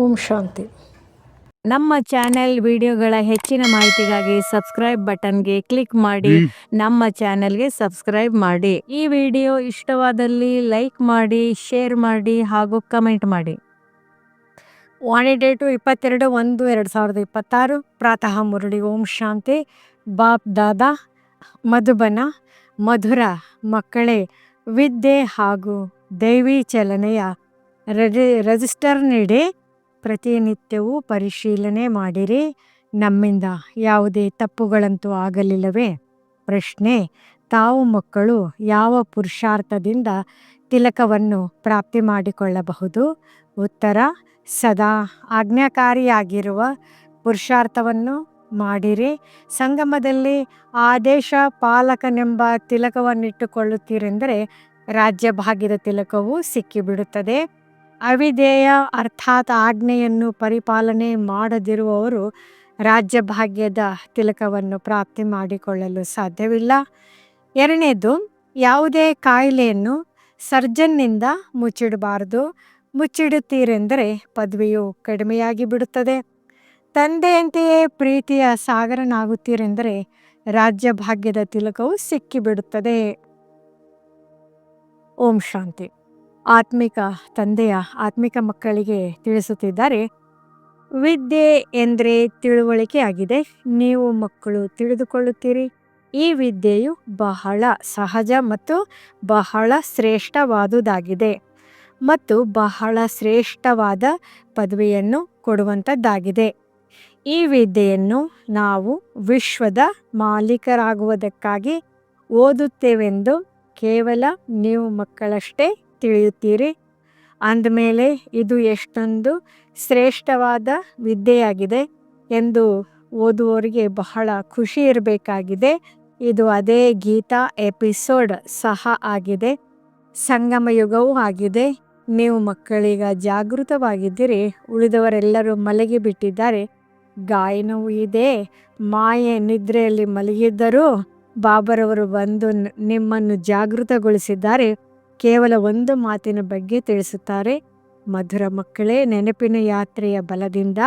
ಓಂ ಶಾಂತಿ. ನಮ್ಮ ಚಾನೆಲ್ ವಿಡಿಯೋಗಳ ಹೆಚ್ಚಿನ ಮಾಹಿತಿಗಾಗಿ ಸಬ್ಸ್ಕ್ರೈಬ್ ಬಟನ್ಗೆ ಕ್ಲಿಕ್ ಮಾಡಿ ನಮ್ಮ ಚಾನೆಲ್ಗೆ ಸಬ್ಸ್ಕ್ರೈಬ್ ಮಾಡಿ. ಈ ವಿಡಿಯೋ ಇಷ್ಟವಾದಲ್ಲಿ ಲೈಕ್ ಮಾಡಿ ಶೇರ್ ಮಾಡಿ ಹಾಗೂ ಕಮೆಂಟ್ ಮಾಡಿ. ವಾಣಿ ಡೇಟು ಇಪ್ಪತ್ತೆರಡು ಒಂದು ಎರಡು ಸಾವಿರದ ಇಪ್ಪತ್ತಾರು. ಪ್ರಾತಃ ಮುರುಳಿ ಓಂ ಶಾಂತಿ. ಬಾಪ್ ದಾದಾ ಮಧುಬನ ಮಧುರ ಮಕ್ಕಳೇ ವಿದ್ಯೆ ಹಾಗೂ ದೈವಿ ಚಲನೆಯ ರೆಜಿ ರಿಜಿಸ್ಟರ್ ನೀಡಿ. ಪ್ರತಿನಿತ್ಯವೂ ಪರಿಶೀಲನೆ ಮಾಡಿರಿ. ನಮ್ಮಿಂದ ಯಾವುದೇ ತಪ್ಪುಗಳಂತೂ ಆಗಲಿಲ್ಲವೇ? ಪ್ರಶ್ನೆ, ತಾವು ಮಕ್ಕಳು ಯಾವ ಪುರುಷಾರ್ಥದಿಂದ ತಿಲಕವನ್ನು ಪ್ರಾಪ್ತಿ ಮಾಡಿಕೊಳ್ಳಬಹುದು? ಉತ್ತರ, ಸದಾ ಆಜ್ಞಾಕಾರಿಯಾಗಿರುವ ಪುರುಷಾರ್ಥವನ್ನು ಮಾಡಿರಿ. ಸಂಗಮದಲ್ಲಿ ಆದೇಶ ಪಾಲಕನೆಂಬ ತಿಲಕವನ್ನಿಟ್ಟುಕೊಳ್ಳುತ್ತೀರೆಂದರೆ ರಾಜ್ಯ ಭಾಗ್ಯದ ತಿಲಕವು ಸಿಕ್ಕಿಬಿಡುತ್ತದೆ. ಅವಿಧೇಯ ಅರ್ಥಾತ್ ಆಜ್ಞೆಯನ್ನು ಪರಿಪಾಲನೆ ಮಾಡದಿರುವವರು ರಾಜ್ಯಭಾಗ್ಯದ ತಿಲಕವನ್ನು ಪ್ರಾಪ್ತಿ ಮಾಡಿಕೊಳ್ಳಲು ಸಾಧ್ಯವಿಲ್ಲ. ಎರಡನೇದು, ಯಾವುದೇ ಕಾಯಿಲೆಯನ್ನು ಸರ್ಜನ್ನಿಂದ ಮುಚ್ಚಿಡಬಾರದು. ಮುಚ್ಚಿಡುತ್ತೀರೆಂದರೆ ಪದವಿಯು ಕಡಿಮೆಯಾಗಿ ಬಿಡುತ್ತದೆ. ತಂದೆಯಂತೆಯೇ ಪ್ರೀತಿಯ ಸಾಗರನಾಗುತ್ತೀರೆಂದರೆ ರಾಜ್ಯಭಾಗ್ಯದ ತಿಲಕವು ಸಿಕ್ಕಿಬಿಡುತ್ತದೆ. ಓಂ ಶಾಂತಿ. ಆತ್ಮಿಕ ತಂದೆಯ ಆತ್ಮಿಕ ಮಕ್ಕಳಿಗೆ ತಿಳಿಸುತ್ತಿದ್ದಾರೆ. ವಿದ್ಯೆ ಎಂದರೆ ತಿಳುವಳಿಕೆ ಆಗಿದೆ. ನೀವು ಮಕ್ಕಳು ತಿಳಿದುಕೊಳ್ಳುತ್ತೀರಿ. ಈ ವಿದ್ಯೆಯು ಬಹಳ ಸಹಜ ಮತ್ತು ಬಹಳ ಶ್ರೇಷ್ಠವಾದುದಾಗಿದೆ ಮತ್ತು ಬಹಳ ಶ್ರೇಷ್ಠವಾದ ಪದವಿಯನ್ನು ಕೊಡುವಂಥದ್ದಾಗಿದೆ ಈ ವಿದ್ಯೆಯನ್ನು ನಾವು ವಿಶ್ವದ ಮಾಲೀಕರಾಗುವುದಕ್ಕಾಗಿ ಓದುತ್ತೇವೆಂದು ಕೇವಲ ನೀವು ಮಕ್ಕಳಷ್ಟೇ ತಿಳಿಯುತ್ತೀರಿ. ಅಂದಮೇಲೆ ಇದು ಎಷ್ಟೊಂದು ಶ್ರೇಷ್ಠವಾದ ವಿದ್ಯೆಯಾಗಿದೆ ಎಂದು ಓದುವವರಿಗೆ ಬಹಳ ಖುಷಿ ಇರಬೇಕಾಗಿದೆ. ಇದು ಅದೇ ಗೀತಾ ಎಪಿಸೋಡ್ ಸಹ ಆಗಿದೆ. ಸಂಗಮ ಯುಗವೂ ಆಗಿದೆ. ನೀವು ಮಕ್ಕಳೀಗ ಜಾಗೃತವಾಗಿದ್ದೀರಿ. ಉಳಿದವರೆಲ್ಲರೂ ಮಲಗಿ ಬಿಟ್ಟಿದ್ದಾರೆ. ಗಾಯನವೂ ಇದೆ. ಮಾಯೆ ನಿದ್ರೆಯಲ್ಲಿ ಮಲಗಿದ್ದರೂ ಬಾಬರವರು ಬಂದು ನಿಮ್ಮನ್ನು ಜಾಗೃತಗೊಳಿಸಿದ್ದಾರೆ. ಕೇವಲ ಒಂದು ಮಾತಿನ ಬಗ್ಗೆ ತಿಳಿಸುತ್ತಾರೆ. ಮಧುರ ಮಕ್ಕಳೇ, ನೆನಪಿನ ಯಾತ್ರೆಯ ಬಲದಿಂದ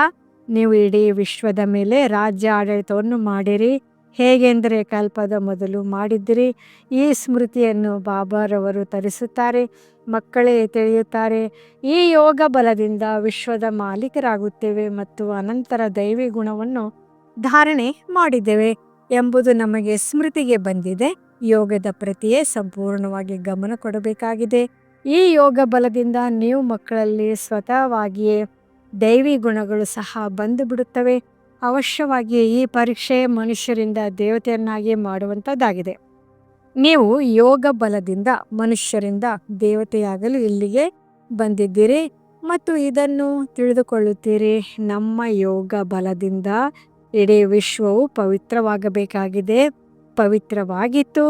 ನೀವು ಇಡೀ ವಿಶ್ವದ ಮೇಲೆ ರಾಜ್ಯ ಆಡಳಿತವನ್ನು ಮಾಡಿರಿ. ಹೇಗೆಂದರೆ ಕಲ್ಪದ ಮೊದಲು ಮಾಡಿದ್ದಿರಿ. ಈ ಸ್ಮೃತಿಯನ್ನು ಬಾಬಾರವರು ತರಿಸುತ್ತಾರೆ, ಮಕ್ಕಳೇ ತಿಳಿಯುತ್ತಾರೆ. ಈ ಯೋಗ ಬಲದಿಂದ ವಿಶ್ವದ ಮಾಲೀಕರಾಗುತ್ತೇವೆ ಮತ್ತು ಅನಂತರ ದೈವಿ ಗುಣವನ್ನು ಧಾರಣೆ ಮಾಡಿದ್ದೇವೆ ಎಂಬುದು ನಮಗೆ ಸ್ಮೃತಿಗೆ ಬಂದಿದೆ. ಯೋಗದ ಪ್ರತಿಯೇ ಸಂಪೂರ್ಣವಾಗಿ ಗಮನ ಕೊಡಬೇಕಾಗಿದೆ. ಈ ಯೋಗ ಬಲದಿಂದ ನೀವು ಮಕ್ಕಳಲ್ಲಿ ಸ್ವತಃವಾಗಿಯೇ ದೈವಿ ಗುಣಗಳು ಸಹ ಬಂದು ಬಿಡುತ್ತವೆ ಅವಶ್ಯವಾಗಿ ಈ ಪರೀಕ್ಷೆ ಮನುಷ್ಯರಿಂದ ದೇವತೆಯನ್ನಾಗಿ ಮಾಡುವಂಥದ್ದಾಗಿದೆ. ನೀವು ಯೋಗ ಬಲದಿಂದ ಮನುಷ್ಯರಿಂದ ದೇವತೆಯಾಗಲು ಇಲ್ಲಿಗೆ ಬಂದಿದ್ದೀರಿ ಮತ್ತು ಇದನ್ನು ತಿಳಿದುಕೊಳ್ಳುತ್ತೀರಿ. ನಮ್ಮ ಯೋಗ ಬಲದಿಂದ ಇಡೀ ವಿಶ್ವವು ಪವಿತ್ರವಾಗಬೇಕಾಗಿದೆ. ಪವಿತ್ರವಾಗಿತ್ತು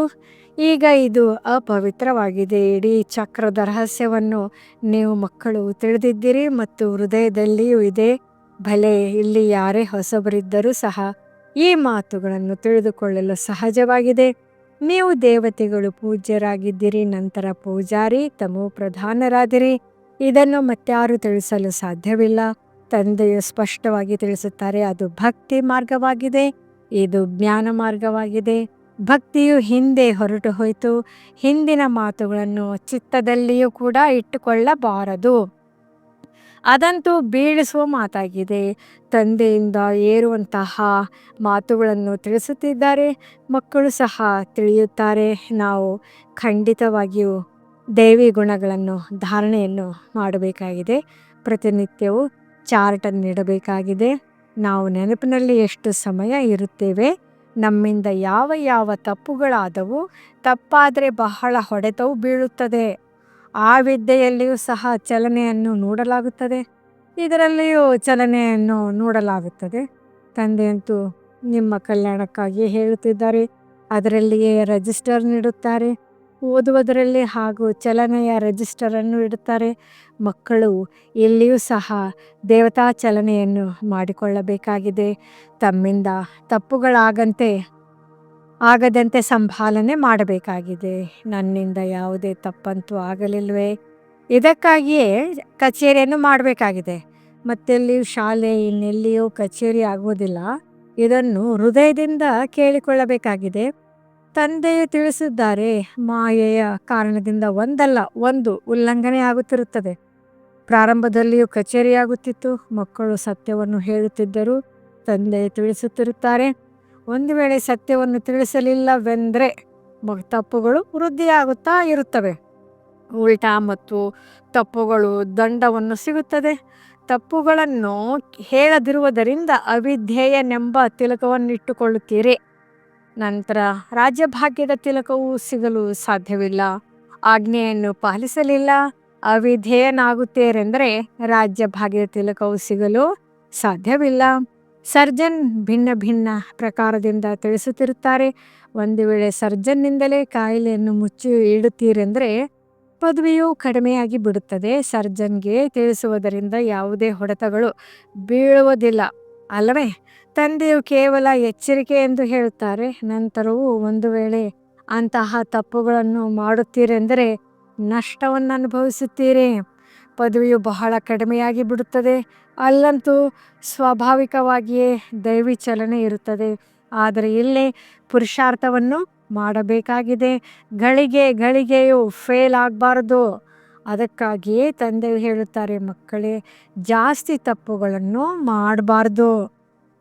ಈಗ ಇದು ಅಪವಿತ್ರವಾಗಿದೆ. ಇಡೀ ಚಕ್ರದ ರಹಸ್ಯವನ್ನು ನೀವು ಮಕ್ಕಳು ತಿಳಿದಿದ್ದೀರಿ ಮತ್ತು ಹೃದಯದಲ್ಲಿಯೂ ಇದೆ. ಭಲೆ, ಇಲ್ಲಿ ಯಾರೇ ಹೊಸಬರಿದ್ದರೂ ಸಹ ಈ ಮಾತುಗಳನ್ನು ತಿಳಿದುಕೊಳ್ಳಲು ಸಹಜವಾಗಿದೆ. ನೀವು ದೇವತೆಗಳು ಪೂಜ್ಯರಾಗಿದ್ದೀರಿ, ನಂತರ ಪೂಜಾರಿ, ತಮೋ ಪ್ರಧಾನರಾದಿರಿ. ಇದನ್ನು ಮತ್ತಾರು ತಿಳಿಸಲು ಸಾಧ್ಯವಿಲ್ಲ. ತಂದೆಯು ಸ್ಪಷ್ಟವಾಗಿ ತಿಳಿಸುತ್ತಾರೆ, ಅದು ಭಕ್ತಿ ಮಾರ್ಗವಾಗಿದೆ. ಇದು ಜ್ಞಾನ ಮಾರ್ಗವಾಗಿದೆ. ಭಕ್ತಿಯು ಹಿಂದೆ ಹೊರಟು ಹೋಯಿತು. ಹಿಂದಿನ ಮಾತುಗಳನ್ನು ಚಿತ್ತದಲ್ಲಿಯೂ ಕೂಡ ಇಟ್ಟುಕೊಳ್ಳಬಾರದು. ಅದಂತೂ ಬೀಳಿಸುವ ಮಾತಾಗಿದೆ. ತಂದೆಯಿಂದ ಏರುವಂತಹ ಮಾತುಗಳನ್ನು ತಿಳಿಸುತ್ತಿದ್ದಾರೆ. ಮಕ್ಕಳು ಸಹ ತಿಳಿಯುತ್ತಾರೆ. ನಾವು ಖಂಡಿತವಾಗಿಯೂ ದೇವಿ ಗುಣಗಳನ್ನು ಧಾರಣೆಯನ್ನು ಮಾಡಬೇಕಾಗಿದೆ. ಪ್ರತಿನಿತ್ಯವೂ ಚಾರ್ಟನ್ನು ನೀಡಬೇಕಾಗಿದೆ. ನಾವು ನೆನಪಿನಲ್ಲಿ ಎಷ್ಟು ಸಮಯ ಇರುತ್ತೇವೆ? ನಮ್ಮಿಂದ ಯಾವ ಯಾವ ತಪ್ಪುಗಳಾದವು ತಪ್ಪಾದರೆ ಬಹಳ ಹೊಡೆತವು ಬೀಳುತ್ತದೆ. ಆ ವಿದ್ಯೆಯಲ್ಲಿಯೂ ಸಹ ಚಲನೆಯನ್ನು ನೋಡಲಾಗುತ್ತದೆ. ಇದರಲ್ಲಿಯೂ ಚಲನೆಯನ್ನು ನೋಡಲಾಗುತ್ತದೆ. ತಂದೆಯಂತೂ ನಿಮ್ಮ ಕಲ್ಯಾಣಕ್ಕಾಗಿ ಹೇಳುತ್ತಿದ್ದಾರೆ. ಅದರಲ್ಲಿಯೇ ರಿಜಿಸ್ಟರ್ ನೀಡುತ್ತಾರೆ. ಓದುವುದರಲ್ಲಿ ಹಾಗೂ ಚಲನೆಯ ರಿಜಿಸ್ಟರನ್ನು ಇಡುತ್ತಾರೆ. ಮಕ್ಕಳು ಇಲ್ಲಿಯೂ ಸಹ ದೇವತಾ ಚಲನೆಯನ್ನು ಮಾಡಿಕೊಳ್ಳಬೇಕಾಗಿದೆ. ತಮ್ಮಿಂದ ತಪ್ಪುಗಳಾಗಂತೆ, ಆಗದಂತೆ ಸಂಭಾಲನೆ ಮಾಡಬೇಕಾಗಿದೆ. ನನ್ನಿಂದ ಯಾವುದೇ ತಪ್ಪಂತೂ ಆಗಲಿಲ್ವೇ? ಇದಕ್ಕಾಗಿಯೇ ಕಚೇರಿಯನ್ನು ಮಾಡಬೇಕಾಗಿದೆ. ಮತ್ತೆಲ್ಲಿಯೂ ಶಾಲೆ, ಇನ್ನೆಲ್ಲಿಯೂ ಕಚೇರಿ ಆಗುವುದಿಲ್ಲ. ಇದನ್ನು ಹೃದಯದಿಂದ ಕೇಳಿಕೊಳ್ಳಬೇಕಾಗಿದೆ. ತಂದೆಯು ತಿಳಿಸಿದ್ದಾರೆ, ಮಾಯೆಯ ಕಾರಣದಿಂದ ಒಂದಲ್ಲ, ಒಂದು ಉಲ್ಲಂಘನೆ ಆಗುತ್ತಿರುತ್ತದೆ. ಪ್ರಾರಂಭದಲ್ಲಿಯೂ ಕಚೇರಿಯಾಗುತ್ತಿತ್ತು. ಮಕ್ಕಳು ಸತ್ಯವನ್ನು ಹೇಳುತ್ತಿದ್ದರು. ತಂದೆ ತಿಳಿಸುತ್ತಿರುತ್ತಾರೆ, ಒಂದು ವೇಳೆ ಸತ್ಯವನ್ನು ತಿಳಿಸಲಿಲ್ಲವೆಂದರೆ ತಪ್ಪುಗಳು ವೃದ್ಧಿಯಾಗುತ್ತಾ ಇರುತ್ತವೆ. ಉಲ್ಟಾ ಮತ್ತು ತಪ್ಪುಗಳು ದಂಡವನ್ನು ಸಿಗುತ್ತದೆ. ತಪ್ಪುಗಳನ್ನು ಹೇಳದಿರುವುದರಿಂದ ಅವಿಧೇಯನೆಂಬ ತಿಲಕವನ್ನಿಟ್ಟುಕೊಳ್ಳುತ್ತೀರಿ. ನಂತರ ರಾಜ್ಯಭಾಗ್ಯದ ತಿಲಕವೂ ಸಿಗಲು ಸಾಧ್ಯವಿಲ್ಲ. ಆಜ್ಞೆಯನ್ನು ಪಾಲಿಸಲಿಲ್ಲ. ಅವಿಧೇಯನಾಗುತ್ತೀರೆಂದರೆ ರಾಜ್ಯ ಭಾಗ್ಯದ ತಿಲಕವು ಸಿಗಲು ಸಾಧ್ಯವಿಲ್ಲ. ಸರ್ಜನ್ ಭಿನ್ನ ಭಿನ್ನ ಪ್ರಕಾರದಿಂದ ತಿಳಿಸುತ್ತಿರುತ್ತಾರೆ. ಒಂದು ವೇಳೆ ಸರ್ಜನ್ನಿಂದಲೇ ಕಾಯಿಲೆಯನ್ನು ಮುಚ್ಚಿ ಇಡುತ್ತೀರೆಂದರೆ ಪದವಿಯು ಕಡಿಮೆಯಾಗಿ ಬಿಡುತ್ತದೆ. ಸರ್ಜನ್ಗೆ ತಿಳಿಸುವುದರಿಂದ ಯಾವುದೇ ಹೊಡೆತಗಳು ಬೀಳುವುದಿಲ್ಲ. ಅಲ್ಲವೇ? ತಂದೆಯು ಕೇವಲ ಎಚ್ಚರಿಕೆ ಎಂದು ಹೇಳುತ್ತಾರೆ. ನಂತರವೂ ಒಂದು ವೇಳೆ ಅಂತಹ ತಪ್ಪುಗಳನ್ನು ಮಾಡುತ್ತೀರೆಂದರೆ ನಷ್ಟವನ್ನು ಅನುಭವಿಸುತ್ತೀರಿ. ಪದವಿಯು ಬಹಳ ಕಡಿಮೆಯಾಗಿ ಬಿಡುತ್ತದೆ. ಅಲ್ಲಂತೂ ಸ್ವಾಭಾವಿಕವಾಗಿಯೇ ದೈವಿ ಚಲನೆ ಇರುತ್ತದೆ. ಆದರೆ ಇಲ್ಲಿ ಪುರುಷಾರ್ಥವನ್ನು ಮಾಡಬೇಕಾಗಿದೆ. ಗಳಿಗೆ ಗಳಿಗೆಯು ಫೇಲ್ ಆಗಬಾರ್ದು. ಅದಕ್ಕಾಗಿಯೇ ತಂದೆ ಹೇಳುತ್ತಾರೆ, ಮಕ್ಕಳೇ, ಜಾಸ್ತಿ ತಪ್ಪುಗಳನ್ನು ಮಾಡಬಾರ್ದು.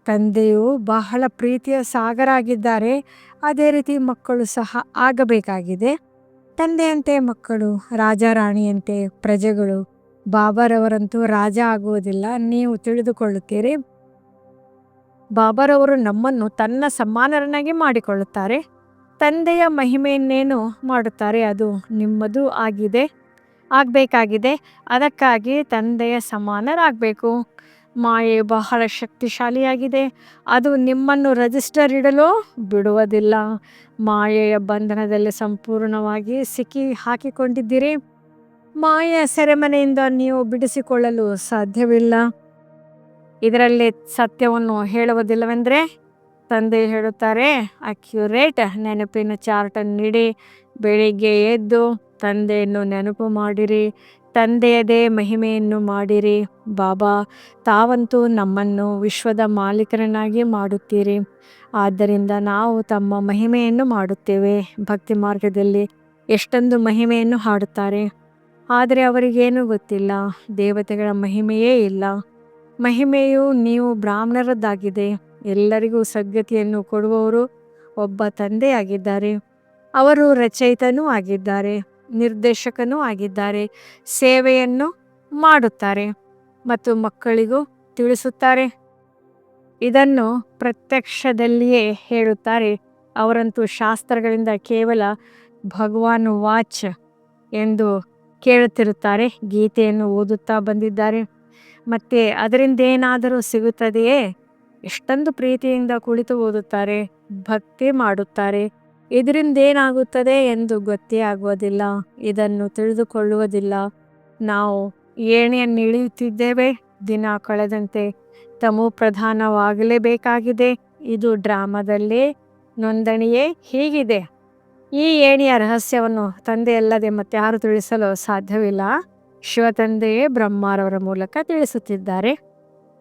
ತಂದೆಯು ಬಹಳ ಪ್ರೀತಿಯ ಸಾಗರ ಆಗಿದ್ದಾರೆ ಅದೇ ರೀತಿ ಮಕ್ಕಳು ಸಹ ಆಗಬೇಕಾಗಿದೆ. ತಂದೆಯಂತೆ ಮಕ್ಕಳು ರಾಜ ರಾಣಿಯಂತೆ ಪ್ರಜೆಗಳು, ಬಾಬಾರವರಂತೂ ರಾಜ ಆಗುವುದಿಲ್ಲ. ನೀವು ತಿಳಿದುಕೊಳ್ಳುತ್ತೀರಿ, ಬಾಬಾರವರು ನಮ್ಮನ್ನು ತನ್ನ ಸಮ್ಮಾನರನ್ನಾಗಿ ಮಾಡಿಕೊಳ್ಳುತ್ತಾರೆ. ತಂದೆಯ ಮಹಿಮೆಯನ್ನೇನು ಮಾಡುತ್ತಾರೆ, ಅದು ನಿಮ್ಮದು ಆಗಿದೆ, ಆಗಬೇಕಾಗಿದೆ. ಅದಕ್ಕಾಗಿ ತಂದೆಯ ಸಮಾನರಾಗಬೇಕು. ಮಾಯೆ ಬಹಳ ಶಕ್ತಿಶಾಲಿಯಾಗಿದೆ. ಅದು ನಿಮ್ಮನ್ನು ರಜಿಸ್ಟರ್ ಇಡಲು ಬಿಡುವುದಿಲ್ಲ. ಮಾಯೆಯ ಬಂಧನದಲ್ಲಿ ಸಂಪೂರ್ಣವಾಗಿ ಸಿಕ್ಕಿ ಹಾಕಿಕೊಂಡಿದ್ದೀರಿ. ಮಾಯೆಯ ಸೆರೆಮನೆಯಿಂದ ನೀವು ಬಿಡಿಸಿಕೊಳ್ಳಲು ಸಾಧ್ಯವಿಲ್ಲ. ಇದರಲ್ಲಿ ಸತ್ಯವನ್ನು ಹೇಳುವುದಿಲ್ಲವೆಂದರೆ, ತಂದೆ ಹೇಳುತ್ತಾರೆ, ಅಕ್ಯುರೇಟ್ ನೆನಪಿನ ಚಾರ್ಟನ್ನು ನೀಡಿ, ಬೆಳಿಗ್ಗೆ ಎದ್ದು ತಂದೆಯನ್ನು ನೆನಪು ಮಾಡಿರಿ. ತಂದೆಯದೇ ಮಹಿಮೆಯನ್ನು ಮಾಡಿರಿ. ಬಾಬಾ, ತಾವಂತೂ ನಮ್ಮನ್ನು ವಿಶ್ವದ ಮಾಲೀಕರನ್ನಾಗಿ ಮಾಡುತ್ತೀರಿ. ಆದ್ದರಿಂದ ನಾವು ತಮ್ಮ ಮಹಿಮೆಯನ್ನು ಮಾಡುತ್ತೇವೆ. ಭಕ್ತಿ ಮಾರ್ಗದಲ್ಲಿ ಎಷ್ಟೊಂದು ಮಹಿಮೆಯನ್ನು ಹಾಡುತ್ತಾರೆ. ಆದರೆ ಅವರಿಗೇನೂ ಗೊತ್ತಿಲ್ಲ. ದೇವತೆಗಳ ಮಹಿಮೆಯೇ ಇಲ್ಲ. ಮಹಿಮೆಯು ನೀವು ಬ್ರಾಹ್ಮಣರದ್ದಾಗಿದೆ. ಎಲ್ಲರಿಗೂ ಸದ್ಗತಿಯನ್ನು ಕೊಡುವವರು ಒಬ್ಬ ತಂದೆಯಾಗಿದ್ದಾರೆ. ಅವರು ರಚಯಿತನೂ ಆಗಿದ್ದಾರೆ. ನಿರ್ದೇಶಕನೂ ಆಗಿದ್ದಾರೆ. ಸೇವೆಯನ್ನು ಮಾಡುತ್ತಾರೆ ಮತ್ತು ಮಕ್ಕಳಿಗೂ ತಿಳಿಸುತ್ತಾರೆ. ಇದನ್ನು ಪ್ರತ್ಯಕ್ಷದಲ್ಲಿಯೇ ಹೇಳುತ್ತಾರೆ. ಅವರಂತೂ ಶಾಸ್ತ್ರಗಳಿಂದ ಕೇವಲ ಭಗವಾನ್ ವಾಚ್ ಎಂದು ಕೇಳುತ್ತಿರುತ್ತಾರೆ. ಗೀತೆಯನ್ನು ಓದುತ್ತಾ ಬಂದಿದ್ದಾರೆ. ಮತ್ತು ಅದರಿಂದ ಏನಾದರೂ ಸಿಗುತ್ತದೆಯೇ? ಎಷ್ಟೊಂದು ಪ್ರೀತಿಯಿಂದ ಕುಳಿತು ಓದುತ್ತಾರೆ, ಭಕ್ತಿ ಮಾಡುತ್ತಾರೆ. ಇದರಿಂದ ಏನಾಗುತ್ತದೆ ಎಂದು ಗೊತ್ತೇ ಆಗುವುದಿಲ್ಲ. ಇದನ್ನು ತಿಳಿದುಕೊಳ್ಳುವುದಿಲ್ಲ. ನಾವು ಏಣಿಯನ್ನು ಇಳಿಯುತ್ತಿದ್ದೇವೆ. ದಿನ ಕಳೆದಂತೆ ತಮು ಪ್ರಧಾನವಾಗಲೇಬೇಕಾಗಿದೆ. ಇದು ಡ್ರಾಮಾದಲ್ಲೇ ನೋಂದಣಿಯೇ ಹೀಗಿದೆ. ಈ ಏಣಿಯ ರಹಸ್ಯವನ್ನು ತಂದೆಯಲ್ಲದೆ ಮತ್ತಾರು ತಿಳಿಸಲು ಸಾಧ್ಯವಿಲ್ಲ. ಶಿವತಂದೆಯೇ ಬ್ರಹ್ಮಾರವರ ಮೂಲಕ ತಿಳಿಸುತ್ತಿದ್ದಾರೆ.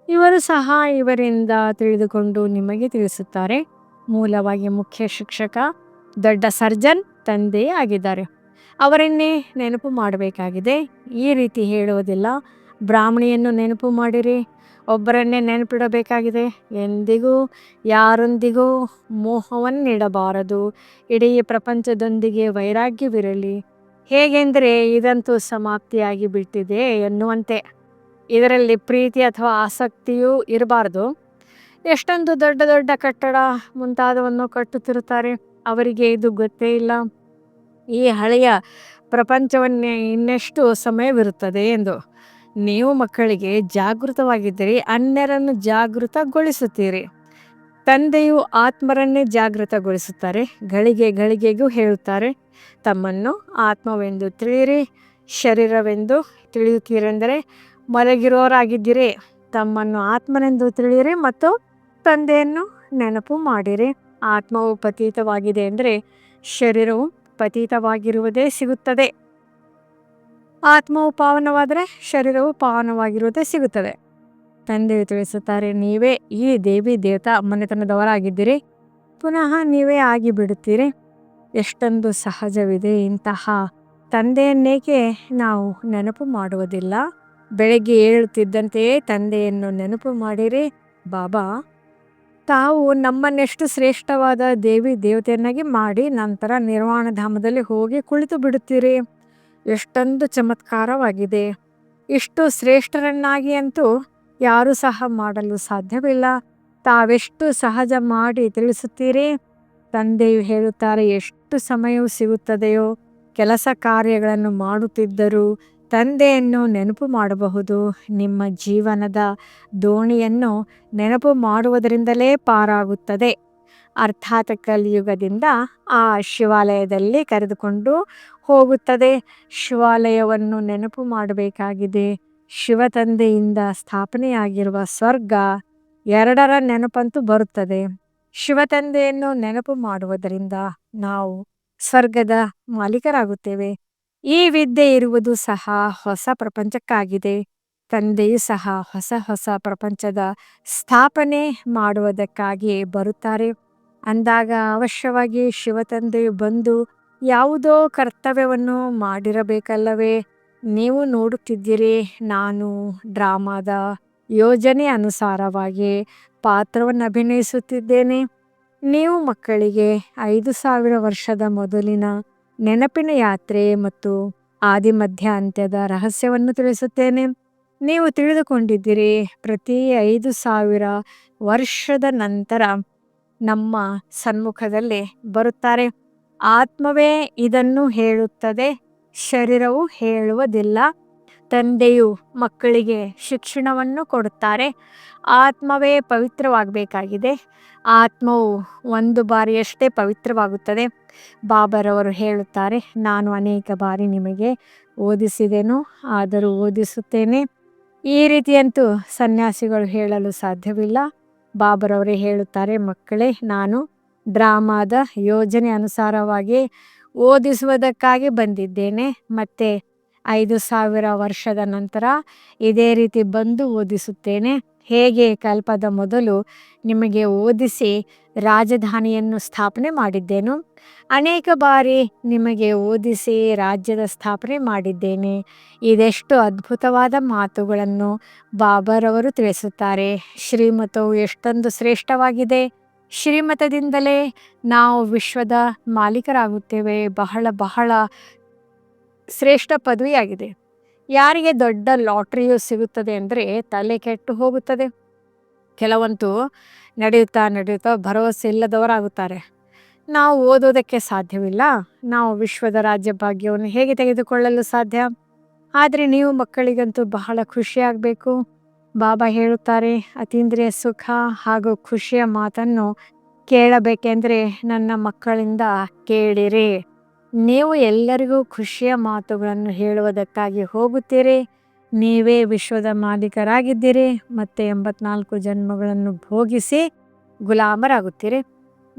ಇವರು ಸಹ ಇವರಿಂದ ತಿಳಿದುಕೊಂಡು ನಿಮಗೆ ತಿಳಿಸುತ್ತಾರೆ. ಮೂಲವಾಗಿ ಮುಖ್ಯ ಶಿಕ್ಷಕ ದೊಡ್ಡ ಸರ್ಜನ್ ತಂದೆಯೇ ಆಗಿದ್ದಾರೆ. ಅವರನ್ನೇ ನೆನಪು ಮಾಡಬೇಕಾಗಿದೆ. ಈ ರೀತಿ ಹೇಳುವುದಿಲ್ಲ. ಬ್ರಾಹ್ಮಣಿಯನ್ನು ನೆನಪು ಮಾಡಿರಿ. ಒಬ್ಬರನ್ನೇ ನೆನಪಿಡಬೇಕಾಗಿದೆ. ಎಂದಿಗೂ ಯಾರೊಂದಿಗೂ ಮೋಹವನ್ನಿಡಬಾರದು ಇಡೀ ಪ್ರಪಂಚದೊಂದಿಗೆ ವೈರಾಗ್ಯವಿರಲಿ. ಹೇಗೆಂದರೆ ಇದಂತೂ ಸಮಾಪ್ತಿಯಾಗಿ ಬಿಟ್ಟಿದೆ ಎನ್ನುವಂತೆ. ಇದರಲ್ಲಿ ಪ್ರೀತಿ ಅಥವಾ ಆಸಕ್ತಿಯೂ ಇರಬಾರ್ದು. ಎಷ್ಟೊಂದು ದೊಡ್ಡ ದೊಡ್ಡ ಕಟ್ಟಡ ಮುಂತಾದವನ್ನು ಕಟ್ಟುತ್ತಿರುತ್ತಾರೆ. ಅವರಿಗೆ ಇದು ಗೊತ್ತೇ ಇಲ್ಲ. ಈ ಹಳೆಯ ಪ್ರಪಂಚವನ್ನೇ ಇನ್ನೆಷ್ಟು ಸಮಯವಿರುತ್ತದೆ ಎಂದು ನೀವು ಮಕ್ಕಳಿಗೆ ಜಾಗೃತವಾಗಿದ್ದರೆ, ಅನ್ಯರನ್ನು ಜಾಗೃತಗೊಳಿಸುತ್ತೀರಿ. ತಂದೆಯು ಆತ್ಮರನ್ನೇ ಜಾಗೃತಗೊಳಿಸುತ್ತಾರೆ, ಗಳಿಗೆ ಗಳಿಗೆಗೂ ಹೇಳುತ್ತಾರೆ, ತಮ್ಮನ್ನು ಆತ್ಮವೆಂದು ತಿಳಿಯಿರಿ, ಶರೀರವೆಂದು ತಿಳಿಯುತ್ತೀರೆಂದರೆ ಮಲಗಿರೋರಾಗಿದ್ದೀರಿ, ತಮ್ಮನ್ನು ಆತ್ಮನೆಂದು ತಿಳಿಯಿರಿ ಮತ್ತು ತಂದೆಯನ್ನು ನೆನಪು ಮಾಡಿರಿ. ಆತ್ಮವು ಪತೀತವಾಗಿದೆ ಅಂದರೆ ಶರೀರವು ಪತೀತವಾಗಿರುವುದೇ ಸಿಗುತ್ತದೆ. ಆತ್ಮವು ಪಾವನವಾದರೆ ಶರೀರವು ಪಾವನವಾಗಿರುವುದೇ ಸಿಗುತ್ತದೆ. ತಂದೆಯು ತಿಳಿಸುತ್ತಾರೆ, ನೀವೇ ಈ ದೇವಿ ದೇವತಾ ಮನೆತನದವರಾಗಿದ್ದೀರಿ. ಪುನಃ ನೀವೇ ಆಗಿಬಿಡುತ್ತೀರಿ. ಎಷ್ಟೊಂದು ಸಹಜವಿದೆ ಇಂತಹ ತಂದೆಯನ್ನೇಕೆ ನಾವು ನೆನಪು ಮಾಡುವುದಿಲ್ಲ. ಬೆಳಗ್ಗೆ ಏಳುತ್ತಿದ್ದಂತೆಯೇ ತಂದೆಯನ್ನು ನೆನಪು ಮಾಡಿರಿ. ಬಾಬಾ ತಾವು ನಮ್ಮನ್ನೆಷ್ಟು ಶ್ರೇಷ್ಠವಾದ ದೇವಿ ದೇವತೆಯನ್ನಾಗಿ ಮಾಡಿ ನಂತರ ನಿರ್ವಾಣ ಧಾಮದಲ್ಲಿ ಹೋಗಿ ಕುಳಿತು ಬಿಡುತ್ತೀರಿ. ಎಷ್ಟೊಂದು ಚಮತ್ಕಾರವಾಗಿದೆ. ಇಷ್ಟು ಶ್ರೇಷ್ಠರನ್ನಾಗಿ ಅಂತೂ ಯಾರೂ ಸಹ ಮಾಡಲು ಸಾಧ್ಯವಿಲ್ಲ. ತಾವೆಷ್ಟು ಸಹಜ ಮಾಡಿ ತಿಳಿಸುತ್ತೀರಿ. ತಂದೆಯು ಹೇಳುತ್ತಾರೆ, ಎಷ್ಟು ಸಮಯವು ಸಿಗುತ್ತದೆಯೋ, ಕೆಲಸ ಕಾರ್ಯಗಳನ್ನು ಮಾಡುತ್ತಿದ್ದರೂ ತಂದೆಯನ್ನು ನೆನಪು ಮಾಡಬಹುದು, ನಿಮ್ಮ ಜೀವನದ ದೋಣಿಯನ್ನು ನೆನಪು ಮಾಡುವುದರಿಂದಲೇ ಪಾರಾಗುತ್ತದೆ. ಅರ್ಥಾತ್ ಕಲಿಯುಗದಿಂದ ಆ ಶಿವಾಲಯದಲ್ಲಿ ಕರೆದುಕೊಂಡು ಹೋಗುತ್ತದೆ. ಶಿವಾಲಯವನ್ನು ನೆನಪು ಮಾಡಬೇಕಾಗಿದೆ. ಶಿವ ತಂದೆಯಿಂದ ಸ್ಥಾಪನೆಯಾಗಿರುವ ಸ್ವರ್ಗ ಎರಡರ ನೆನಪಂತೂ ಬರುತ್ತದೆ. ಶಿವ ತಂದೆಯನ್ನು ನೆನಪು ಮಾಡುವುದರಿಂದ ನಾವು ಸ್ವರ್ಗದ ಮಾಲೀಕರಾಗುತ್ತೇವೆ. ಈ ವಿದ್ಯೆ ಇರುವುದು ಸಹ ಹೊಸ ಪ್ರಪಂಚಕ್ಕಾಗಿದೆ. ತಂದೆಯು ಸಹ ಹೊಸ ಹೊಸ ಪ್ರಪಂಚದ ಸ್ಥಾಪನೆ ಮಾಡುವುದಕ್ಕಾಗಿ ಬರುತ್ತಾರೆ. ಅಂದಾಗ ಅವಶ್ಯವಾಗಿ ಶಿವ ತಂದೆಯು ಬಂದು ಯಾವುದೋ ಕರ್ತವ್ಯವನ್ನು ಮಾಡಿರಬೇಕಲ್ಲವೇ? ನೀವು ನೋಡುತ್ತಿದ್ದೀರಿ, ನಾನು ಡ್ರಾಮಾದ ಯೋಜನೆ ಅನುಸಾರವಾಗಿ ಪಾತ್ರವನ್ನು ಅಭಿನಯಿಸುತ್ತಿದ್ದೇನೆ. ನೀವು ಮಕ್ಕಳಿಗೆ ಐದು ಸಾವಿರ ವರ್ಷದ ಮೊದಲಿನ ನೆನಪಿನ ಯಾತ್ರೆ ಮತ್ತು ಆದಿ ಮಧ್ಯ ಅಂತ್ಯದ ರಹಸ್ಯವನ್ನು ತಿಳಿಸುತ್ತೇನೆ. ನೀವು ತಿಳಿದುಕೊಂಡಿದ್ದೀರಿ, ಪ್ರತಿ ಐದು ಸಾವಿರ ವರ್ಷದ ನಂತರ ನಮ್ಮ ಸನ್ಮುಖದಲ್ಲಿ ಬರುತ್ತಾರೆ. ಆತ್ಮವೇ ಇದನ್ನು ಹೇಳುತ್ತದೆ, ಶರೀರವು ಹೇಳುವುದಿಲ್ಲ. ತಂದೆಯು ಮಕ್ಕಳಿಗೆ ಶಿಕ್ಷಣವನ್ನು ಕೊಡುತ್ತಾರೆ. ಆತ್ಮವೇ ಪವಿತ್ರವಾಗಬೇಕಾಗಿದೆ. ಆತ್ಮವು ಒಂದು ಬಾರಿಯಷ್ಟೇ ಪವಿತ್ರವಾಗುತ್ತದೆ. ಬಾಬರವರು ಹೇಳುತ್ತಾರೆ, ನಾನು ಅನೇಕ ಬಾರಿ ನಿಮಗೆ ಓದಿಸಿದೆನು, ಆದರೂ ಓದಿಸುತ್ತೇನೆ. ಈ ರೀತಿಯಂತೂ ಸನ್ಯಾಸಿಗಳು ಹೇಳಲು ಸಾಧ್ಯವಿಲ್ಲ. ಬಾಬರವರೇ ಹೇಳುತ್ತಾರೆ, ಮಕ್ಕಳೇ, ನಾನು ಡ್ರಾಮಾದ ಯೋಜನೆ ಅನುಸಾರವಾಗಿ ಓದಿಸುವುದಕ್ಕಾಗಿ ಬಂದಿದ್ದೇನೆ. ಮತ್ತೆ ಐದು ಸಾವಿರ ವರ್ಷದ ನಂತರ ಇದೇ ರೀತಿ ಬಂದು ಓದಿಸುತ್ತೇನೆ. ಹೇಗೆ ಕಲ್ಪದ ಮೊದಲು ನಿಮಗೆ ಓದಿಸಿ ರಾಜಧಾನಿಯನ್ನು ಸ್ಥಾಪನೆ ಮಾಡಿದ್ದೇನು? ಅನೇಕ ಬಾರಿ ನಿಮಗೆ ಓದಿಸಿ ರಾಜ್ಯದ ಸ್ಥಾಪನೆ ಮಾಡಿದ್ದೇನೆ. ಇದೆಷ್ಟು ಅದ್ಭುತವಾದ ಮಾತುಗಳನ್ನು ಬಾಬರವರು ತಿಳಿಸುತ್ತಾರೆ. ಶ್ರೀಮತವು ಎಷ್ಟೊಂದು ಶ್ರೇಷ್ಠವಾಗಿದೆ. ಶ್ರೀಮತದಿಂದಲೇ ನಾವು ವಿಶ್ವದ ಮಾಲೀಕರಾಗುತ್ತೇವೆ. ಬಹಳ ಬಹಳ ಶ್ರೇಷ್ಠ ಪದವಿಯಾಗಿದೆ. ಯಾರಿಗೆ ದೊಡ್ಡ ಲಾಟ್ರಿಯು ಸಿಗುತ್ತದೆ ಅಂದರೆ ತಲೆ ಕೆಟ್ಟು ಹೋಗುತ್ತದೆ. ಕೆಲವಂತೂ ನಡೆಯುತ್ತಾ ನಡೆಯುತ್ತಾ ಭರವಸೆ ಇಲ್ಲದವರಾಗುತ್ತಾರೆ. ನಾವು ಓದೋದಕ್ಕೆ ಸಾಧ್ಯವಿಲ್ಲ. ನಾವು ವಿಶ್ವದ ರಾಜ್ಯ ಭಾಗ್ಯವನ್ನು ಹೇಗೆ ತೆಗೆದುಕೊಳ್ಳಲು ಸಾಧ್ಯ? ಆದರೆ ನೀವು ಮಕ್ಕಳಿಗಂತೂ ಬಹಳ ಖುಷಿಯಾಗಬೇಕು. ಬಾಬಾ ಹೇಳುತ್ತಾರೆ, ಅತೀಂದ್ರಿಯ ಸುಖ ಹಾಗೂ ಖುಷಿಯ ಮಾತನ್ನು ಕೇಳಬೇಕೆಂದರೆ ನನ್ನ ಮಕ್ಕಳಿಂದ ಕೇಳಿರಿ. ನೀವು ಎಲ್ಲರಿಗೂ ಖುಷಿಯ ಮಾತುಗಳನ್ನು ಹೇಳುವುದಕ್ಕಾಗಿ ಹೋಗುತ್ತೀರಿ. ನೀವೇ ವಿಶ್ವದ ಮಾಲೀಕರಾಗಿದ್ದೀರಿ. ಮತ್ತು ಎಂಬತ್ನಾಲ್ಕು ಜನ್ಮಗಳನ್ನು ಭೋಗಿಸಿ ಗುಲಾಮರಾಗುತ್ತೀರಿ.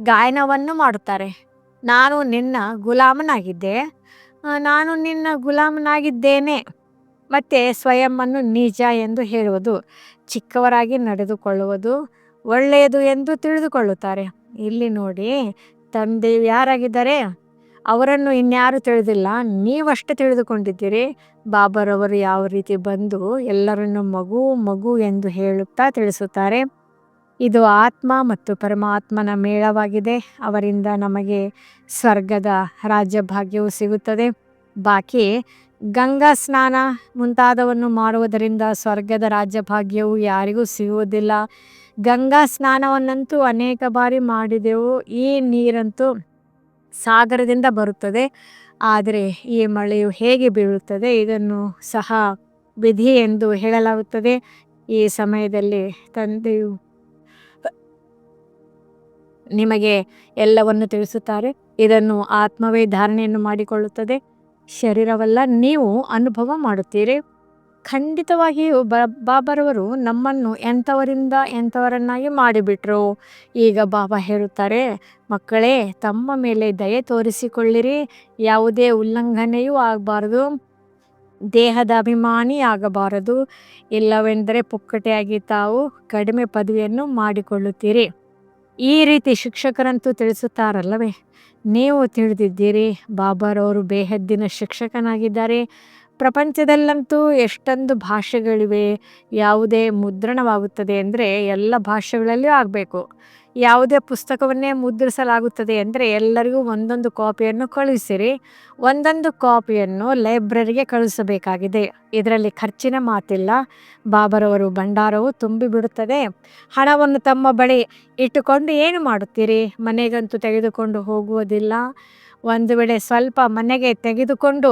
ಗಾಯನವನ್ನು ಮಾಡುತ್ತಾರೆ. ನಾನು ನಿನ್ನ ಗುಲಾಮನಾಗಿದ್ದೆ. ನಾನು ನಿನ್ನ ಗುಲಾಮನಾಗಿದ್ದೇನೆ. ಮತ್ತು ಸ್ವಯಂವನ್ನು ನಿಜ ಎಂದು ಹೇಳುವುದು, ಚಿಕ್ಕವರಾಗಿ ನಡೆದುಕೊಳ್ಳುವುದು ಒಳ್ಳೆಯದು ಎಂದು ತಿಳಿದುಕೊಳ್ಳುತ್ತಾರೆ. ಇಲ್ಲಿ ನೋಡಿ ತಂದೆ ಯಾರಾಗಿದ್ದಾರೆ? ಅವರನ್ನು ಇನ್ಯಾರು ತಿಳಿದಿಲ್ಲ, ನೀವಷ್ಟೇ ತಿಳಿದುಕೊಂಡಿದ್ದೀರಿ. ಬಾಬರವರು ಯಾವ ರೀತಿ ಬಂದು ಎಲ್ಲರನ್ನು ಮಗು ಮಗು ಎಂದು ಹೇಳುತ್ತಾ ತಿಳಿಸುತ್ತಾರೆ. ಇದು ಆತ್ಮ ಮತ್ತು ಪರಮಾತ್ಮನ ಮೇಳವಾಗಿದೆ. ಅವರಿಂದ ನಮಗೆ ಸ್ವರ್ಗದ ರಾಜ್ಯಭಾಗ್ಯವು ಸಿಗುತ್ತದೆ. ಬಾಕಿ ಗಂಗಾ ಸ್ನಾನ ಮುಂತಾದವನ್ನು ಮಾಡುವುದರಿಂದ ಸ್ವರ್ಗದ ರಾಜ್ಯಭಾಗ್ಯವು ಯಾರಿಗೂ ಸಿಗುವುದಿಲ್ಲ. ಗಂಗಾ ಸ್ನಾನವನ್ನಂತೂ ಅನೇಕ ಬಾರಿ ಮಾಡಿದೆವು. ಈ ನೀರಂತೂ ಸಾಗರದಿಂದ ಬರುತ್ತದೆ. ಆದರೆ ಈ ಮಳೆಯು ಹೇಗೆ ಬೀಳುತ್ತದೆ ಇದನ್ನು ಸಹ ವಿಧಿ ಎಂದು ಹೇಳಲಾಗುತ್ತದೆ. ಈ ಸಮಯದಲ್ಲಿ ತಂದೆಯು ನಿಮಗೆ ಎಲ್ಲವನ್ನು ತಿಳಿಸುತ್ತಾರೆ. ಇದನ್ನು ಆತ್ಮವೇ ಧಾರಣೆಯನ್ನು ಮಾಡಿಕೊಳ್ಳುತ್ತದೆ. ಶರೀರವಲ್ಲ, ನೀವು ಅನುಭವ ಮಾಡುತ್ತೀರಿ. ಖಂಡಿತವಾಗಿಯೂ ಬಾಬರವರು ನಮ್ಮನ್ನು ಎಂಥವರಿಂದ ಎಂಥವರನ್ನಾಗಿ ಮಾಡಿಬಿಟ್ರು. ಈಗ ಬಾಬಾ ಹೇಳುತ್ತಾರೆ, ಮಕ್ಕಳೇ, ತಮ್ಮ ಮೇಲೆ ದಯೆ ತೋರಿಸಿಕೊಳ್ಳಿರಿ. ಯಾವುದೇ ಉಲ್ಲಂಘನೆಯೂ ಆಗಬಾರದು. ದೇಹದ ಅಭಿಮಾನಿ ಆಗಬಾರದು. ಇಲ್ಲವೆಂದರೆ ಪುಕ್ಕಟೆಯಾಗಿ ತಾವು ಕಡಿಮೆ ಪದವಿಯನ್ನು ಮಾಡಿಕೊಳ್ಳುತ್ತೀರಿ. ಈ ರೀತಿ ಶಿಕ್ಷಕರಂತೂ ತಿಳಿಸುತ್ತಾರಲ್ಲವೇ? ನೀವು ತಿಳಿದಿದ್ದೀರಿ, ಬಾಬಾರವರು ಬೇಹದ್ದಿನ ಶಿಕ್ಷಕನಾಗಿದ್ದಾರೆ. ಪ್ರಪಂಚದಲ್ಲಂತೂ ಎಷ್ಟೊಂದು ಭಾಷೆಗಳಿವೆ, ಯಾವುದೇ ಮುದ್ರಣವಾಗುತ್ತದೆ ಅಂದರೆ ಎಲ್ಲ ಭಾಷೆಗಳಲ್ಲಿಯೂ ಆಗಬೇಕು. ಯಾವುದೇ ಪುಸ್ತಕವನ್ನೇ ಮುದ್ರಿಸಲಾಗುತ್ತದೆ ಅಂದರೆ ಎಲ್ಲರಿಗೂ ಒಂದೊಂದು ಕಾಪಿಯನ್ನು ಕಳುಹಿಸಿರಿ. ಒಂದೊಂದು ಕಾಪಿಯನ್ನು ಲೈಬ್ರರಿಗೆ ಕಳುಹಿಸಬೇಕಾಗಿದೆ. ಇದರಲ್ಲಿ ಖರ್ಚಿನ ಮಾತಿಲ್ಲ, ಬಾಬರವರು ಭಂಡಾರವು ತುಂಬಿಬಿಡುತ್ತದೆ ಹಣವನ್ನು ತಮ್ಮ ಬಳಿ ಇಟ್ಟುಕೊಂಡು ಏನು ಮಾಡುತ್ತೀರಿ? ಮನೆಗಂತೂ ತೆಗೆದುಕೊಂಡು ಹೋಗುವುದಿಲ್ಲ. ಒಂದು ವೇಳೆ ಸ್ವಲ್ಪ ಮನೆಗೆ ತೆಗೆದುಕೊಂಡು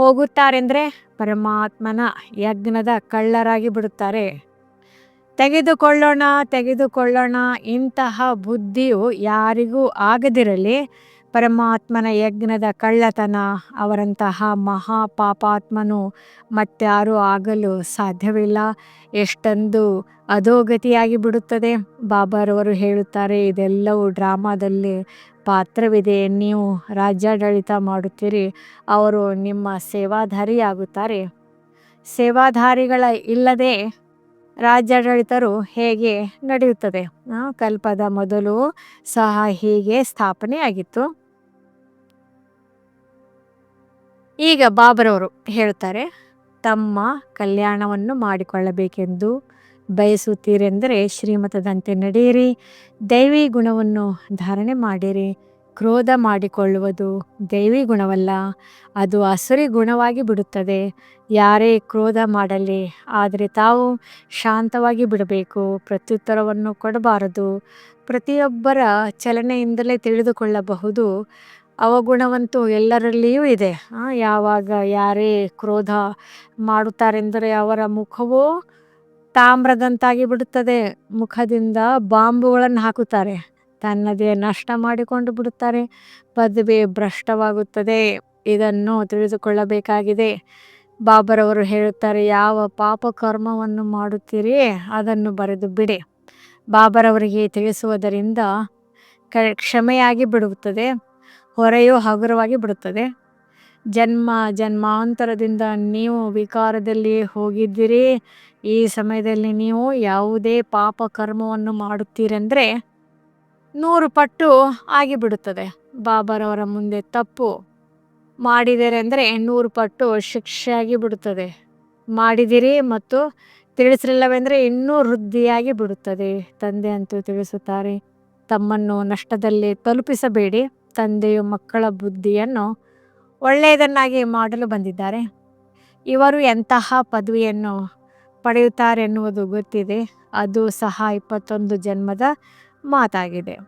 ಹೋಗುತ್ತಾರೆಂದರೆ ಪರಮಾತ್ಮನ ಯಜ್ಞದ ಕಳ್ಳರಾಗಿ ಬಿಡುತ್ತಾರೆ. ತೆಗೆದುಕೊಳ್ಳೋಣ ತೆಗೆದುಕೊಳ್ಳೋಣ, ಇಂತಹ ಬುದ್ಧಿಯು ಯಾರಿಗೂ ಆಗದಿರಲಿ. ಪರಮಾತ್ಮನ ಯಜ್ಞದ ಕಳ್ಳತನ, ಅವರಂತಹ ಮಹಾಪಾಪಾತ್ಮನು ಮತ್ತಾರೂ ಆಗಲು ಸಾಧ್ಯವಿಲ್ಲ. ಎಷ್ಟೊಂದು ಅಧೋಗತಿಯಾಗಿ ಬಿಡುತ್ತದೆ. ಬಾಬಾರವರು ಹೇಳುತ್ತಾರೆ, ಇದೆಲ್ಲವೂ ಡ್ರಾಮಾದಲ್ಲಿ ಪಾತ್ರವಿದೆ. ನೀವು ರಾಜ್ಯಾಡಳಿತ ಮಾಡುತ್ತೀರಿ, ಅವರು ನಿಮ್ಮ ಸೇವಾಧಾರಿಯಾಗುತ್ತಾರೆ. ಸೇವಾಧಾರಿಗಳ ಇಲ್ಲದೆ ರಾಜ್ಯಾಡಳಿತರು ಹೇಗೆ ನಡೆಯುತ್ತದೆ? ಕಲ್ಪದ ಮೊದಲು ಸಹ ಹೀಗೆ ಸ್ಥಾಪನೆಯಾಗಿತ್ತು. ಈಗ ಬಾಬರವರು ಹೇಳ್ತಾರೆ, ತಮ್ಮ ಕಲ್ಯಾಣವನ್ನು ಮಾಡಿಕೊಳ್ಳಬೇಕೆಂದು ಬಯಸುತ್ತೀರೆಂದರೆ ಶ್ರೀಮತದಂತೆ ನಡೆಯಿರಿ. ದೈವಿ ಗುಣವನ್ನು ಧಾರಣೆ ಮಾಡಿರಿ. ಕ್ರೋಧ ಮಾಡಿಕೊಳ್ಳುವುದು ದೈವಿ ಗುಣವಲ್ಲ. ಅದು ಅಸುರಿ ಗುಣವಾಗಿ ಬಿಡುತ್ತದೆ. ಯಾರೇ ಕ್ರೋಧ ಮಾಡಲಿ, ಆದರೆ ತಾವು ಶಾಂತವಾಗಿ ಬಿಡಬೇಕು. ಪ್ರತ್ಯುತ್ತರವನ್ನು ಕೊಡಬಾರದು. ಪ್ರತಿಯೊಬ್ಬರ ಚಲನೆಯಿಂದಲೇ ತಿಳಿದುಕೊಳ್ಳಬಹುದು. ಅವಗುಣವಂತೂ ಎಲ್ಲರಲ್ಲಿಯೂ ಇದೆ. ಯಾವಾಗ ಯಾರೇ ಕ್ರೋಧ ಮಾಡುತ್ತಾರೆಂದರೆ ಅವರ ಮುಖವು ತಾಮ್ರದಂತಾಗಿ ಬಿಡುತ್ತದೆ ಮುಖದಿಂದ ಬಾಂಬುಗಳನ್ನು ಹಾಕುತ್ತಾರೆ. ತನ್ನದೇ ನಷ್ಟ ಮಾಡಿಕೊಂಡು ಬಿಡುತ್ತಾರೆ. ಪದವಿ ಭ್ರಷ್ಟವಾಗುತ್ತದೆ. ಇದನ್ನು ತಿಳಿದುಕೊಳ್ಳಬೇಕಾಗಿದೆ. ಬಾಬರವರು ಹೇಳುತ್ತಾರೆ, ಯಾವ ಪಾಪ ಕರ್ಮವನ್ನು ಮಾಡುತ್ತೀರಿ, ಅದನ್ನು ಬರೆದು ಬಿಡಿ. ಬಾಬರವರಿಗೆ ತಿಳಿಸುವುದರಿಂದ ಕ, ಕ್ಷಮೆಯಾಗಿ ಬಿಡುತ್ತದೆ, ಹೊರೆಯು ಹಗುರವಾಗಿ ಬಿಡುತ್ತದೆ. ಜನ್ಮ, ಜನ್ಮಾಂತರದಿಂದ ನೀವು ವಿಕಾರದಲ್ಲಿ ಹೋಗಿದ್ದೀರಿ ಈ ಸಮಯದಲ್ಲಿ ನೀವು ಯಾವುದೇ ಪಾಪ ಕರ್ಮವನ್ನು ಮಾಡುತ್ತೀರೆಂದರೆ ನೂರು ಪಟ್ಟು ಆಗಿಬಿಡುತ್ತದೆ. ಬಾಬರವರ ಮುಂದೆ ತಪ್ಪು ಮಾಡಿದರೆ ಅಂದರೆ ನೂರು ಪಟ್ಟು ಶಿಕ್ಷೆಯಾಗಿ ಬಿಡುತ್ತದೆ ಮಾಡಿದಿರಿ ಮತ್ತು ತಿಳಿಸಲಿಲ್ಲವೆಂದರೆ ಇನ್ನೂ ವೃದ್ಧಿಯಾಗಿ ಬಿಡುತ್ತದೆ. ತಂದೆ ಅಂತೂ ತಿಳಿಸುತ್ತಾರೆ, ತಮ್ಮನ್ನು ನಷ್ಟದಲ್ಲಿ ತಲುಪಿಸಬೇಡಿ. ತಂದೆಯು ಮಕ್ಕಳ ಬುದ್ಧಿಯನ್ನು ಒಳ್ಳೆಯದನ್ನಾಗಿ ಮಾಡಲು ಬಂದಿದ್ದಾರೆ. ಇವರು ಎಂತಹ ಪದವಿಯನ್ನು ಪಡೆಯುತ್ತಾರೆ ಎನ್ನುವುದು ಗೊತ್ತಿದೆ. ಅದು ಸಹ ಇಪ್ಪತ್ತೊಂದು ಜನ್ಮದ ಮಾತಾಗಿದೆ.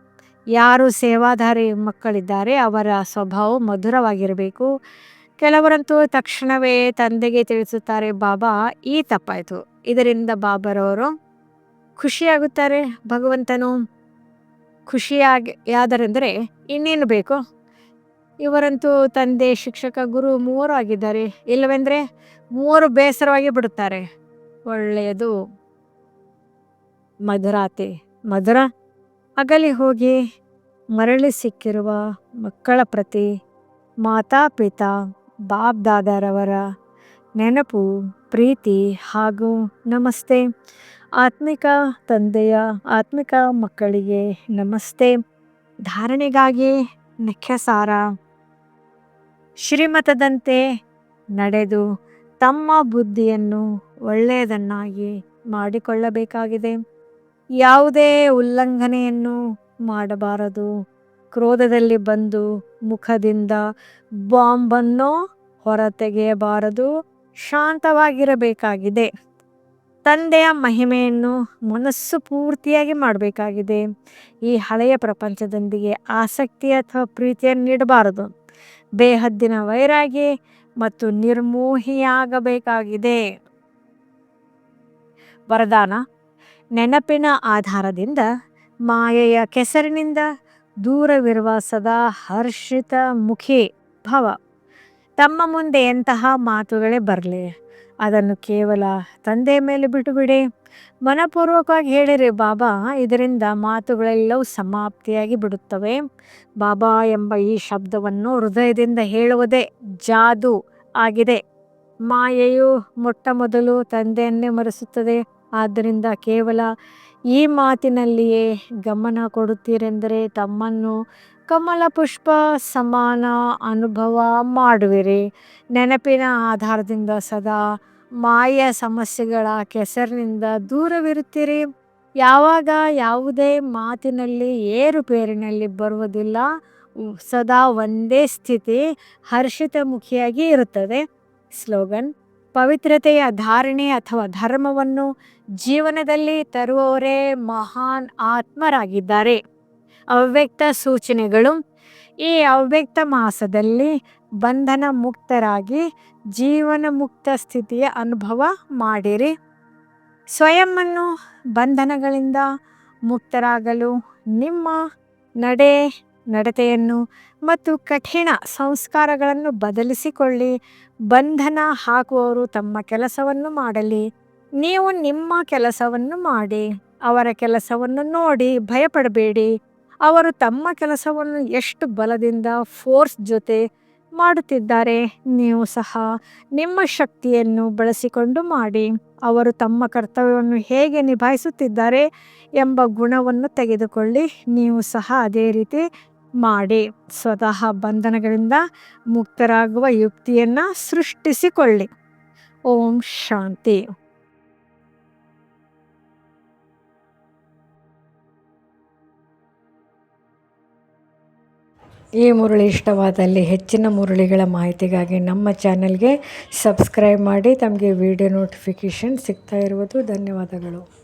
ಯಾರು ಸೇವಾಧಾರಿ ಮಕ್ಕಳಿದ್ದಾರೆ ಅವರ ಸ್ವಭಾವ ಮಧುರವಾಗಿರಬೇಕು. ಕೆಲವರಂತೂ ತಕ್ಷಣವೇ ತಂದೆಗೆ ತಿಳಿಸುತ್ತಾರೆ, ಬಾಬಾ, ಈ ತಪ್ಪಾಯಿತು. ಇದರಿಂದ ಬಾಬರವರು ಖುಷಿಯಾಗುತ್ತಾರೆ, ಭಗವಂತನು ಖುಷಿಯಾಗಿ ಯಾದರೆಂದರೆ ಇನ್ನೇನು ಬೇಕು? ಇವರಂತೂ ತಂದೆ, ಶಿಕ್ಷಕ, ಗುರು ಮೂವರು ಆಗಿದ್ದಾರೆ. ಇಲ್ಲವೆಂದರೆ ಮೂವರು ಬೇಸರವಾಗಿ ಬಿಡುತ್ತಾರೆ. ಒಳ್ಳೆಯದು. ಮಧುರಾತೆ, ಮಧುರ ಅಗಲಿ ಹೋಗಿ ಮರಳಿ ಸಿಕ್ಕಿರುವ ಮಕ್ಕಳ ಪ್ರತಿ ಮಾತಾಪಿತಾ ಬಾಬ್ ದಾದಾರವರ ನೆನಪು, ಪ್ರೀತಿ ಹಾಗೂ ನಮಸ್ತೆ. ಆತ್ಮಿಕ ತಂದೆಯ ಆತ್ಮಿಕ ಮಕ್ಕಳಿಗೆ ನಮಸ್ತೆ. ಧಾರಣೆಗಾಗಿ ನಿಖ್ಯಸಾರ. ಶ್ರೀಮತದಂತೆ ನಡೆದು ತಮ್ಮ ಬುದ್ಧಿಯನ್ನು ಒಳ್ಳೆಯದನ್ನಾಗಿ ಮಾಡಿಕೊಳ್ಳಬೇಕಾಗಿದೆ. ಯಾವುದೇ ಉಲ್ಲಂಘನೆಯನ್ನು ಮಾಡಬಾರದು. ಕ್ರೋಧದಲ್ಲಿ ಬಂದು ಮುಖದಿಂದ ಬಾಂಬನ್ನು ಹೊರತೆಗೆಯಬಾರದು. ಶಾಂತವಾಗಿರಬೇಕಾಗಿದೆ. ತಂದೆಯ ಮಹಿಮೆಯನ್ನು ಮನಸ್ಸು ಪೂರ್ತಿಯಾಗಿ ಮಾಡಬೇಕಾಗಿದೆ. ಈ ಹಳೆಯ ಪ್ರಪಂಚದೊಂದಿಗೆ ಆಸಕ್ತಿ ಅಥವಾ ಪ್ರೀತಿಯನ್ನು ನೀಡಬಾರದು. ಬೇಹದ್ದಿನ ವೈರಾಗಿ ಮತ್ತು ನಿರ್ಮೋಹಿಯಾಗಬೇಕಾಗಿದೆ. ವರದಾನ ನೆನಪಿನ ಆಧಾರದಿಂದ ಮಾಯೆಯ ಕೆಸರಿನಿಂದ ದೂರವಿರುವ ಸದಾ ಹರ್ಷಿತ ಮುಖಿ ಭವ. ತಮ್ಮ ಮುಂದೆ ಎಂತಹ ಮಾತುಗಳೇ ಬರಲಿ, ಅದನ್ನು ಕೇವಲ ತಂದೆ ಮೇಲೆ ಬಿಟ್ಟುಬಿಡಿ. ಮನಪೂರ್ವಕವಾಗಿ ಹೇಳಿರಿ ಬಾಬಾ, ಇದರಿಂದ ಮಾತುಗಳೆಲ್ಲವೂ ಸಮಾಪ್ತಿಯಾಗಿ ಬಿಡುತ್ತವೆ. ಬಾಬಾ ಎಂಬ ಈ ಶಬ್ದವನ್ನು ಹೃದಯದಿಂದ ಹೇಳುವುದೇ ಜಾದು ಆಗಿದೆ. ಮಾಯೆಯು ಮೊಟ್ಟ ಮೊದಲು ತಂದೆಯನ್ನೇ ಮರೆಸುತ್ತದೆ. ಆದ್ದರಿಂದ ಕೇವಲ ಈ ಮಾತಿನಲ್ಲಿಯೇ ಗಮನ ಕೊಡುತ್ತೀರೆಂದರೆ ತಮ್ಮನ್ನು ಕಮಲ ಪುಷ್ಪ ಸಮಾನ ಅನುಭವ ಮಾಡುವಿರಿ. ನೆನಪಿನ ಆಧಾರದಿಂದ ಸದಾ ಮಾಯ ಸಮಸ್ಯೆಗಳ ಕೆಸರಿನಿಂದ ದೂರವಿರುತ್ತೀರಿ. ಯಾವಾಗ ಯಾವುದೇ ಮಾತಿನಲ್ಲಿ ಏರುಪೇರಿನಲ್ಲಿ ಬರುವುದಿಲ್ಲ, ಸದಾ ಒಂದೇ ಸ್ಥಿತಿ ಹರ್ಷಿತ ಮುಖಿಯಾಗಿ ಇರುತ್ತದೆ. ಸ್ಲೋಗನ್, ಪವಿತ್ರತೆಯ ಧಾರಣೆ ಅಥವಾ ಧರ್ಮವನ್ನು ಜೀವನದಲ್ಲಿ ತರುವವರೇ ಮಹಾನ್ ಆತ್ಮರಾಗಿದ್ದಾರೆ. ಅವ್ಯಕ್ತ ಸೂಚನೆಗಳು, ಈ ಅವ್ಯಕ್ತ ಮಾಸದಲ್ಲಿ ಬಂಧನ ಮುಕ್ತರಾಗಿ ಜೀವನ ಮುಕ್ತ ಸ್ಥಿತಿಯ ಅನುಭವ ಮಾಡಿರಿ. ಸ್ವಯಂವನ್ನು ಬಂಧನಗಳಿಂದ ಮುಕ್ತರಾಗಲು ನಿಮ್ಮ ನಡೆ ನಡತೆಯನ್ನು ಮತ್ತು ಕಠಿಣ ಸಂಸ್ಕಾರಗಳನ್ನು ಬದಲಿಸಿಕೊಳ್ಳಿ. ಬಂಧನ ಹಾಕುವವರು ತಮ್ಮ ಕೆಲಸವನ್ನು ಮಾಡಲಿ. ನೀವು ನಿಮ್ಮ ಕೆಲಸವನ್ನು ಮಾಡಿ. ಅವರ ಕೆಲಸವನ್ನು ನೋಡಿ ಭಯಪಡಬೇಡಿ. ಅವರು ತಮ್ಮ ಕೆಲಸವನ್ನು ಎಷ್ಟು ಬಲದಿಂದ, ಫೋರ್ಸ್ ಜೊತೆ ಮಾಡುತ್ತಿದ್ದಾರೆ, ನೀವು ಸಹ ನಿಮ್ಮ ಶಕ್ತಿಯನ್ನು ಬಳಸಿಕೊಂಡು ಮಾಡಿ. ಅವರು ತಮ್ಮ ಕರ್ತವ್ಯವನ್ನು ಹೇಗೆ ನಿಭಾಯಿಸುತ್ತಿದ್ದಾರೆ ಎಂಬ ಗುಣವನ್ನು ತೆಗೆದುಕೊಳ್ಳಿ. ನೀವು ಸಹ ಅದೇ ರೀತಿ ಮಾಡಿ ಸ್ವತಃ ಬಂಧನಗಳಿಂದ ಮುಕ್ತರಾಗುವ ಯುಕ್ತಿಯನ್ನು ಸೃಷ್ಟಿಸಿಕೊಳ್ಳಿ. ಓಂ ಶಾಂತಿ. ಈ ಮುರುಳಿ ಇಷ್ಟವಾದಲ್ಲಿ ಹೆಚ್ಚಿನ ಮುರುಳಿಗಳ ಮಾಹಿತಿಗಾಗಿ ನಮ್ಮ ಚಾನಲ್ಗೆ ಸಬ್ಸ್ಕ್ರೈಬ್ ಮಾಡಿ, ತಮಗೆ ವಿಡಿಯೋ ನೋಟಿಫಿಕೇಷನ್ ಸಿಗ್ತಾ ಇರುವುದು. ಧನ್ಯವಾದಗಳು.